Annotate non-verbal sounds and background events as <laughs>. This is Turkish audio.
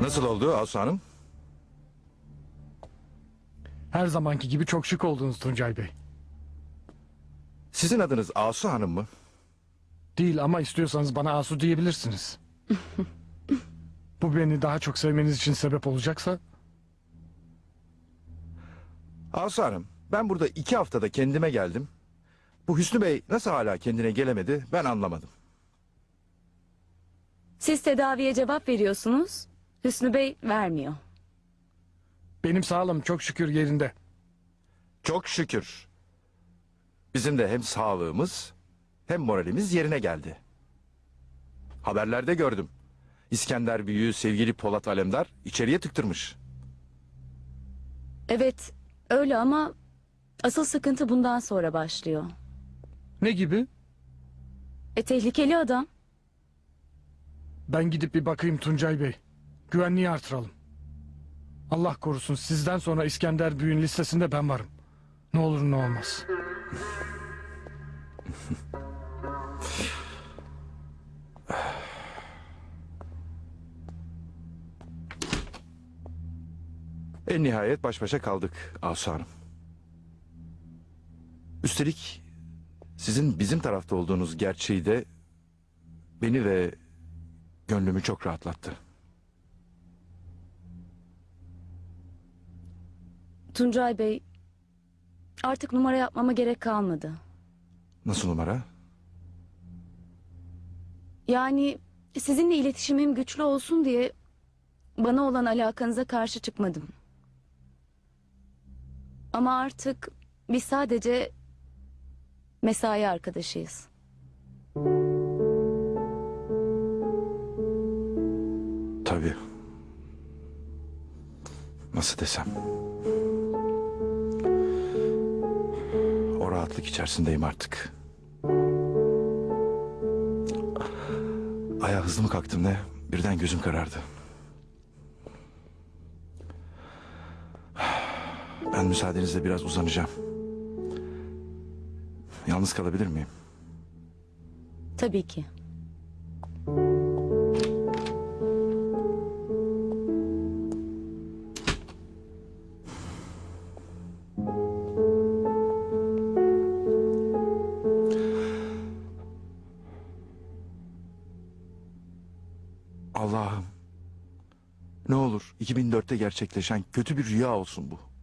Nasıl oldu Asu Hanım? Her zamanki gibi çok şık oldunuz Tuncay Bey. Sizin adınız Asu Hanım mı? Değil ama istiyorsanız bana Asu diyebilirsiniz. <laughs> Bu beni daha çok sevmeniz için sebep olacaksa Asu Hanım, ben burada iki haftada kendime geldim. Bu Hüsnü Bey nasıl hala kendine gelemedi ben anlamadım. Siz tedaviye cevap veriyorsunuz. Hüsnü Bey vermiyor. benim sağlığım çok şükür yerinde. Çok şükür. Bizim de hem sağlığımız hem moralimiz yerine geldi. Haberlerde gördüm. İskender Büyüğü sevgili Polat Alemdar içeriye tıktırmış. Evet öyle ama asıl sıkıntı bundan sonra başlıyor. Ne gibi? E tehlikeli adam. Ben gidip bir bakayım Tuncay Bey. Güvenliği artıralım. Allah korusun sizden sonra İskender Büyük'ün listesinde ben varım. Ne olur ne olmaz. <laughs> En nihayet baş başa kaldık Asu Hanım. Üstelik sizin bizim tarafta olduğunuz gerçeği de beni ve gönlümü çok rahatlattı. Tuncay Bey artık numara yapmama gerek kalmadı. Nasıl numara? Yani sizinle iletişimim güçlü olsun diye bana olan alakanıza karşı çıkmadım. Ama artık biz sadece mesai arkadaşıyız. Tabii. Nasıl desem? Rahatlık içerisindeyim artık. Ayağa hızlı mı kalktım ne? Birden gözüm karardı. Ben müsaadenizle biraz uzanacağım. Yalnız kalabilir miyim? Tabii ki. Allah'ım. Ne olur 2004'te gerçekleşen kötü bir rüya olsun bu.